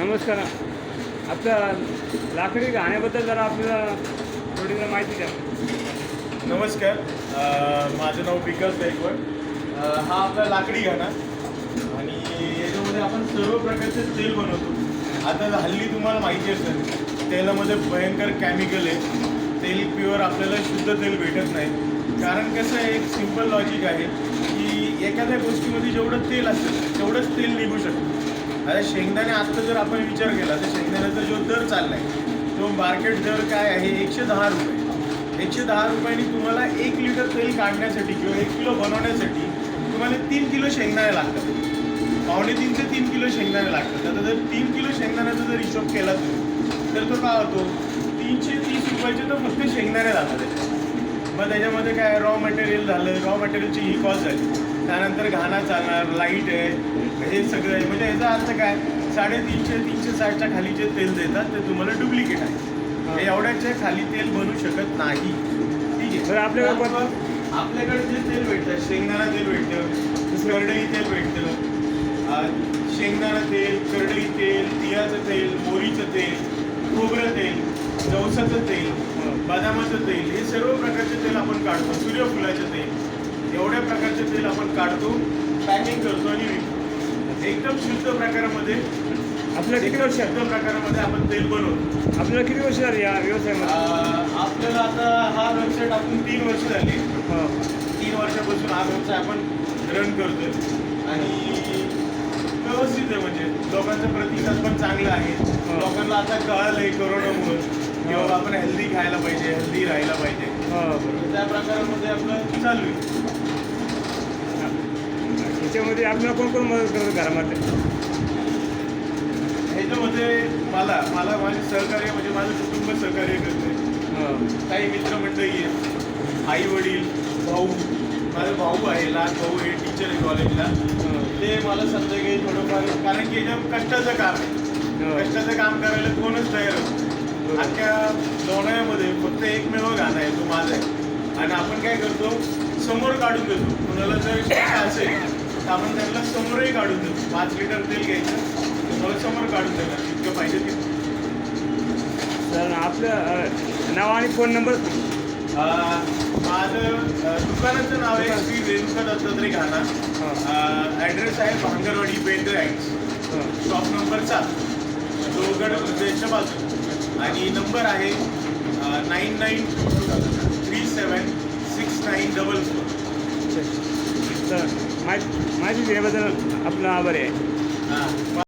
नमस्कार. आपल्या लाकडी गाण्याबद्दल जरा आपल्याला थोडी जरा माहिती द्या. नमस्कार. माझं नाव विकास गायकवाड. हा आपला लाकडी घाणा आणि याच्यामध्ये आपण सर्व प्रकारचे तेल बनवतो. आता हल्ली तुम्हाला माहिती असेल तेलामध्ये भयंकर केमिकल आहे. तेल प्युअर आपल्याला शुद्ध तेल भेटत नाही. कारण कसं आहे एक सिंपल लॉजिक आहे की एखाद्या गोष्टीमध्ये जेवढं तेल असेल तेवढंच तेल निघू शकतं. आता शेंगदाणे आत्ता जर आपण विचार केला तर शेंगदाण्याचा जो दर चाललाय तो मार्केट दर काय आहे? एकशे दहा रुपये. एकशे दहा रुपयांनी तुम्हाला एक लिटर तेल काढण्यासाठी किंवा एक किलो बनवण्यासाठी तुम्हाला तीन किलो शेंगदाणे लागतात. पावणे तीन ते तीन किलो शेंगदाणे लागतात. आता जर तीन किलो शेंगदाण्याचा जर हिशोब केला तुम्ही तर तो काय होतो? तीनशे तीस रुपयाचे तर फक्त शेंगदाणे जातात मग त्याच्यामध्ये काय? रॉ मटेरियल झालं. रॉ मटेरियलची ही कॉस्ट झाली. त्यानंतर घाणा चालणार लाइट आहे. हे सगळं आहे. म्हणजे याचा अर्थ काय? साडेतीनशे तीनशे साठच्या खाली जे तेल देतात ते तुम्हाला डुप्लिकेट आहे. हे. एवढ्याच्या खाली तेल बनू शकत नाही. ठीक आहे. बरं, आपल्याकडे आपल्याकडे जे तेल भेटतं शेंगदाणा तेल भेटतं करडई तेल भेटतं. शेंगदाणा तेल करडई तेल तिळाचं तेल मोरीचं तेल खोबरं तेल जवसाचं तेल बदामाचं तेल हे सर्व प्रकारचे तेल आपण काढतो. सूर्यफुलाचं तेल एवढ्या प्रकारचे तेल आपण काढतो पॅकिंग करतो आणि विकतो. एकदम शुद्ध प्रकारामध्ये आपल्याला किती वर्ष? शुद्ध प्रकारामध्ये आपण तेल बनवतो. आपल्याला किती वर्ष झाली या व्यवसायामध्ये? आपल्याला आता हा व्यवसाय टाकून तीन वर्ष झाली. तीन वर्षापासून हा व्यवसाय आपण रन करतोय. आणि व्यवस्थित आहे म्हणजे लोकांचा प्रतिसाद पण चांगला आहे. लोकांना आता कळालंय कोरोनामुळे की बाबा आपण हेल्दी खायला पाहिजे हेल्दी राहायला पाहिजे. त्या प्रकारामध्ये आपलं चालू आहे. याच्यामध्ये आपल्याला कोण कोण मदत करतं घरामध्ये? ह्याच्यामध्ये मला मला माझे सहकार्य म्हणजे माझं कुटुंब सहकार्य करते. हो. काही मित्रमंडळी आहेत आई वडील भाऊ माझा भाऊ आहे लहान भाऊ आहे टीचर आहे कॉलेजला. ते मला संध्याकाळी थोडंफार कारण की याच्या कष्टाचं काम आहे. कष्टाचं काम करायला कोणच तयार होतो अख्ख्या लोणावळ्यामध्ये फक्त एकमेव गाणं आहे तो माझा आहे. आणि आपण काय करतो? समोर काढून देतो कुणाला जर असेल आपण त्यांना समोरही काढून देतो पाच लिटर तेल घ्यायचं समोर काढून देणार इतकं पाहिजे ते तर आपलं नाव आणि फोन नंबर? माझं दुकानाचं नाव आहे श्री रेणुका दत्तात्रय घाणा ॲड्रेस आहे Bhangarwadi Bendre heights. Shop number सात. दोगड ब्रिजच्या बाजू. आणि नंबर आहे nine nine three seven six nine double four. तर माहिती माहिती दिल्याबद्दल आभार आभारी आहे.